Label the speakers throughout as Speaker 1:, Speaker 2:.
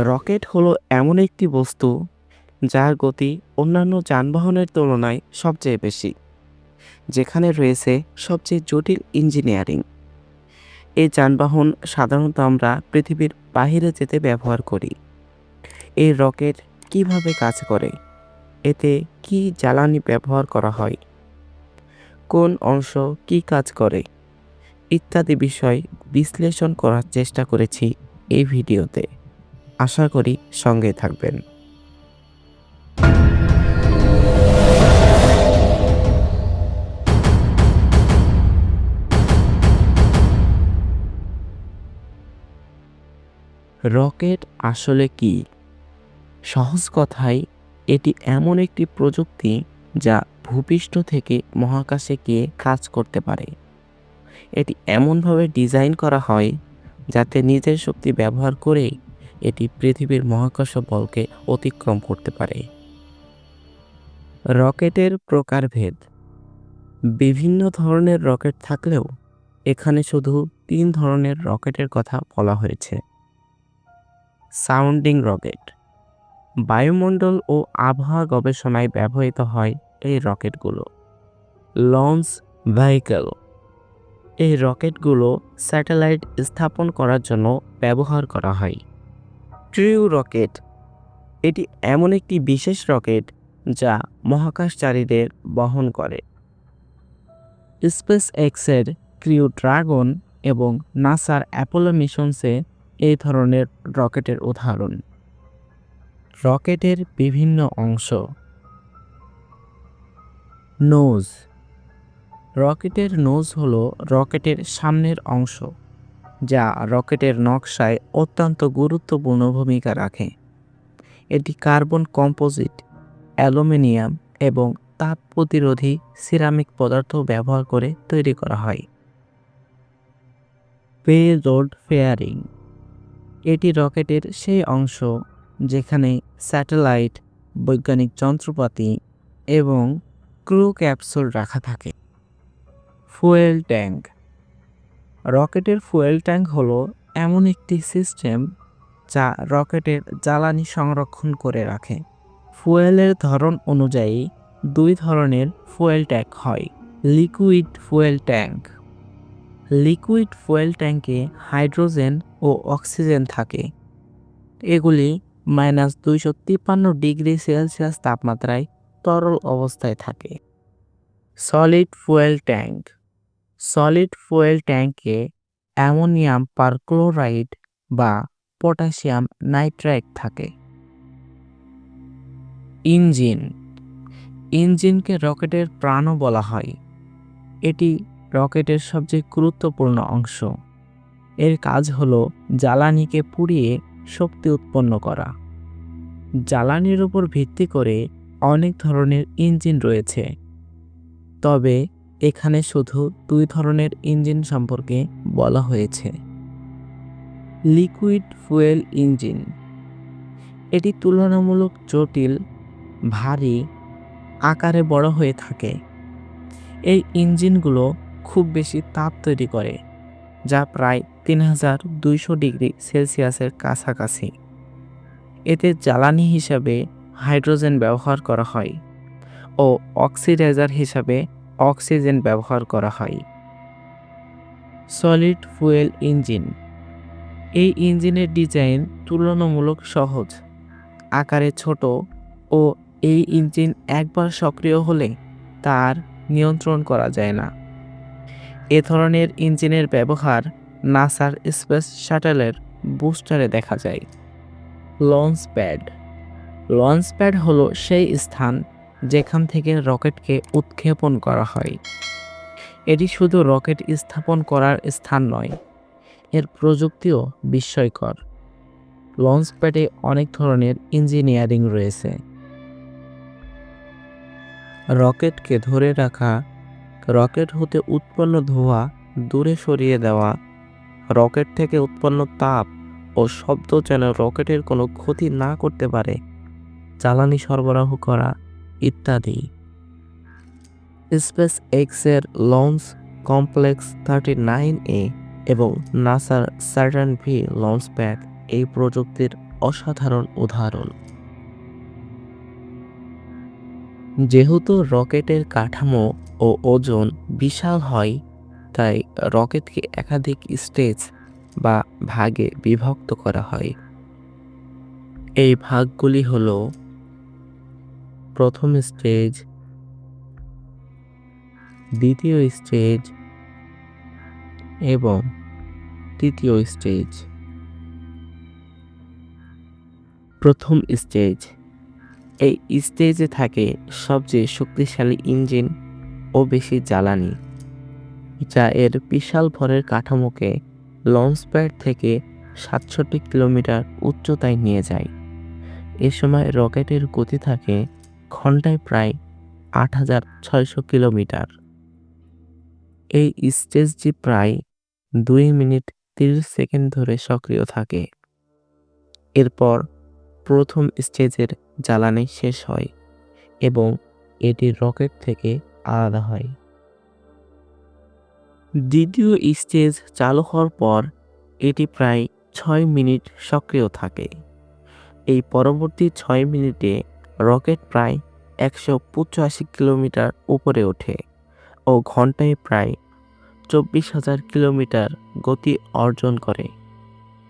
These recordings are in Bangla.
Speaker 1: রকেট হলো এমন একটি বস্তু যার গতি অন্যান্য যানবাহনের তুলনায় সবচেয়ে বেশি, যেখানে রয়েছে সবচেয়ে জটিল ইঞ্জিনিয়ারিং। এই যানবাহন সাধারণত আমরা পৃথিবীর বাইরে যেতে ব্যবহার করি। এই রকেট কীভাবে কাজ করে? এতে কি জ্বালানি ব্যবহার করা হয়? কোন অংশ কি কাজ করে? ইত্যাদি বিষয় বিশ্লেষণ করার চেষ্টা করেছি এই ভিডিওতে। আশা করি সঙ্গে থাকবেন। রকেট আসলে কি? সহজ কথায়, এটি এমন একটি প্রযুক্তি যা ভূপৃষ্ঠ থেকে মহাকাশে গিয়ে কাজ করতে পারে। এটি এমনভাবে ডিজাইন করা হয় যাতে নিজের শক্তি ব্যবহার করেই এটি পৃথিবীর মহাকাশ বলকে অতিক্রম করতে পারে। রকেটের প্রকারভেদ। বিভিন্ন ধরনের রকেট থাকলেও এখানে শুধু তিন ধরনের রকেটের কথা বলা হয়েছে। Sounding rocket. বায়ুমণ্ডল ও আবহাওয়া গবেষণায় ব্যবহৃত হয় এই রকেটগুলো। Launch vehicle. এই রকেটগুলো স্যাটেলাইট স্থাপন করার জন্য ব্যবহার করা হয়। ট্রিউ রকেট। এটি এমন একটি বিশেষ রকেট যা মহাকাশচারীদের বহন করে। স্পেস এক্সের ক্রিউ ড্রাগন এবং নাসার অ্যাপোলো মিশনসে এই ধরনের রকেটের উদাহরণ। রকেটের বিভিন্ন অংশ। নোজ। রকেটের নোজ হলো রকেটের সামনের অংশ। যা রকেটের নকশায় অত্যন্ত গুরুত্বপূর্ণ ভূমিকা রাখে। এটি কার্বন কম্পোজিট, অ্যালুমিনিয়াম এবং তাপ প্রতিরোধী সিরামিক পদার্থ ব্যবহার করে তৈরি করা হয়। পে পেলোড ফেয়ারিং এটি রকেটের সেই অংশ যেখানে স্যাটেলাইট, বৈজ্ঞানিক যন্ত্রপাতি এবং ক্রু ক্যাপসুল রাখা থাকে। ফুয়েল ট্যাঙ্ক রকেটের ফুয়েল ট্যাঙ্ক হলো এমন একটি সিস্টেম যা রকেটের জ্বালানি সংরক্ষণ করে রাখে। ফুয়েলের ধরন অনুযায়ী দুই ধরনের ফুয়েল ট্যাঙ্ক হয়, liquid fuel tank. Liquid fuel ট্যাঙ্কে হাইড্রোজেন ও অক্সিজেন থাকে। এগুলি মাইনাস দুইশো তিপ্পান্ন ডিগ্রি সেলসিয়াস তাপমাত্রায় তরল অবস্থায় থাকে। Solid fuel tank solid fuel ট্যাঙ্কে অ্যামোনিয়াম পারক্লোরাইড বা পটাশিয়াম নাইট্রাইট থাকে। ইঞ্জিন। ইঞ্জিনকে রকেটের প্রাণও বলা হয়। এটি রকেটের সবচেয়ে গুরুত্বপূর্ণ অংশ। এর কাজ হলো জ্বালানিকে পুড়িয়ে শক্তি উৎপন্ন করা। জ্বালানির উপর ভিত্তি করে অনেক ধরনের ইঞ্জিন রয়েছে। তবে এখানে শুধু দুই ধরনের ইঞ্জিন সম্পর্কে বলা হয়েছে। Liquid fuel engine. এটি তুলনামূলক জটিল, ভারী, আকারে বড় হয়ে থাকে। এই ইঞ্জিনগুলো খুব বেশি তাপ তৈরি করে, যা প্রায় তিন হাজার দুইশো ডিগ্রি সেলসিয়াসের কাছাকাছি। এতে জ্বালানি হিসাবে হাইড্রোজেন ব্যবহার করা হয় ও অক্সিডাইজার হিসাবে অক্সিজেন ব্যবহার করা হয়। Solid fuel engine. এই ইঞ্জিনের ডিজাইন তুলনামূলক সহজ, আকারে ছোট ও এই ইঞ্জিন একবার সক্রিয় হলে তার নিয়ন্ত্রণ করা যায় না। এ ধরনের ইঞ্জিনের ব্যবহার নাসার স্পেস শাটেলের বুস্টারে দেখা যায়। Launch pad. লঞ্চ প্যাড হলো সেই স্থান যেখান থেকে রকেটকে উৎক্ষেপণ করা হয়। এটি শুধু রকেট স্থাপন করার স্থান নয়, এর প্রযুক্তিও বিস্ময়কর। লঞ্চ প্যাডে অনেক ধরনের ইঞ্জিনিয়ারিং রয়েছে। রকেটকে ধরে রাখা, রকেট হতে উৎপন্ন ধোঁয়া দূরে সরিয়ে দেওয়া, রকেট থেকে উৎপন্ন তাপ ও শব্দ যেন রকেটের কোনো ক্ষতি না করতে পারে। জ্বালানি সরবরাহ করা ইত্যাদি। স্পেস এক্সের launch complex thirty nine A এবং নাসার স্যাটার্ন ভি লঞ্চ প্যাড এই প্রযুক্তির অসাধারণ উদাহরণ। যেহেতু রকেটের কাঠামো ও ওজন বিশাল হয়, তাই রকেটকে একাধিক স্টেজ বা ভাগে বিভক্ত করা হয়। এই ভাগগুলি হল প্রথম স্টেজ। দ্বিতীয় স্টেজ। এবং তৃতীয় স্টেজ। প্রথম স্টেজ। এই স্টেজে থাকে সবচেয়ে শক্তিশালী ইঞ্জিন ও বেশি জ্বালানি, যা এর বিশাল ভরের কাঠামোকে লঞ্চ প্যাড থেকে সাতষট্টি কিলোমিটার উচ্চতায় নিয়ে যায়। এ সময় রকেটের গতি থাকে ঘন্টায় প্রায় আট হাজার ছয়শো কিলোমিটার। এই স্টেজটি প্রায় দুই মিনিট তিরিশ সেকেন্ড ধরে সক্রিয় থাকে। এরপর প্রথম স্টেজের জ্বালানি শেষ হয় এবং এটি রকেট থেকে আলাদা হয়। দ্বিতীয় স্টেজ চালু হওয়ার পর এটি প্রায় ছয় মিনিট সক্রিয় থাকে। এই পরবর্তী ছয় মিনিটে রকেট প্রায় একশো পঁচাশি কিলোমিটার উপরে ওঠে ও ঘন্টায় প্রায় চব্বিশ হাজার কিলোমিটার গতি অর্জন করে।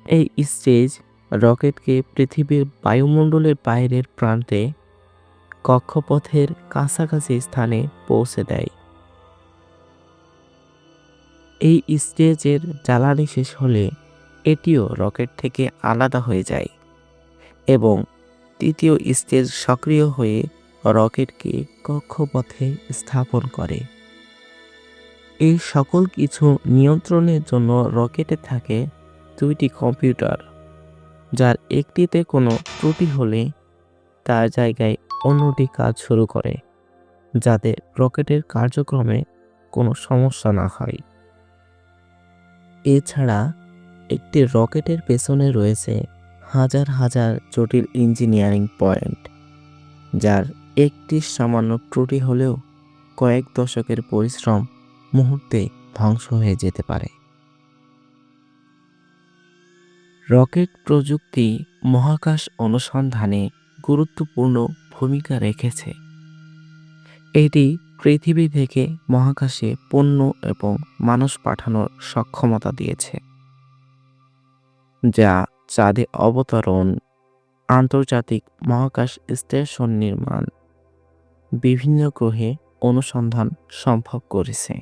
Speaker 1: এই স্টেজ রকেটকে পৃথিবীর বায়ুমণ্ডলের বাইরের প্রান্তে কক্ষপথের কাছাকাছি স্থানে পৌঁছে দেয়। এই স্টেজের জ্বালানি শেষ হলে এটিও রকেট থেকে আলাদা হয়ে যায় এবং তৃতীয় স্টেজ সক্রিয় হয়ে রকেটকে কক্ষপথে স্থাপন করে। এই সকল কিছু নিয়ন্ত্রণের জন্য রকেটে থাকে দুইটি কম্পিউটার, যার একটিতে কোনো ত্রুটি হলে তার জায়গায় অন্যটি কাজ শুরু করে, যাতে রকেটের কার্যক্রমে কোনো সমস্যা না হয়। এছাড়া একটি রকেটের পেছনে রয়েছে হাজার হাজার জটিল ইঞ্জিনিয়ারিং পয়েন্ট, যার একটি সামান্য ত্রুটি হলেও কয়েক দশকের পরিশ্রম মুহূর্তে ধ্বংস হয়ে যেতে পারে। রকেট প্রযুক্তি মহাকাশ অনুসন্ধানে গুরুত্বপূর্ণ ভূমিকা রেখেছে। এটি পৃথিবী থেকে মহাকাশে পণ্য এবং মানুষ পাঠানোর সক্ষমতা দিয়েছে, যা চাঁদে অবতরণ, আন্তর্জাতিক মহাকাশ স্টেশন নির্মাণ, বিভিন্ন গ্রহে অনুসন্ধান সম্ভব করেছে।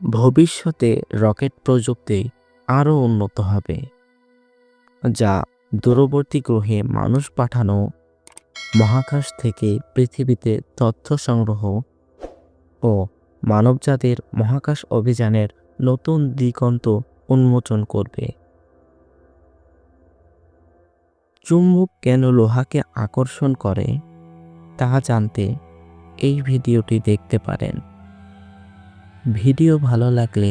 Speaker 1: ভবিষ্যতে রকেট প্রযুক্তি আরও উন্নত হবে, যা দূরবর্তী গ্রহে মানুষ পাঠানো, মহাকাশ থেকে পৃথিবীতে তথ্য সংগ্রহ ও মানবজাতির মহাকাশ অভিযানের নতুন দিগন্ত উন্মোচন করবে। চুম্বক কেন লোহাকে আকর্ষণ করে তা জানতে এই ভিডিওটি দেখতে পারেন। ভিডিও ভালো লাগলে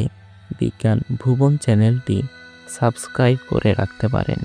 Speaker 1: বিজ্ঞান ভুবন চ্যানেলটি সাবস্ক্রাইব করে রাখতে পারেন।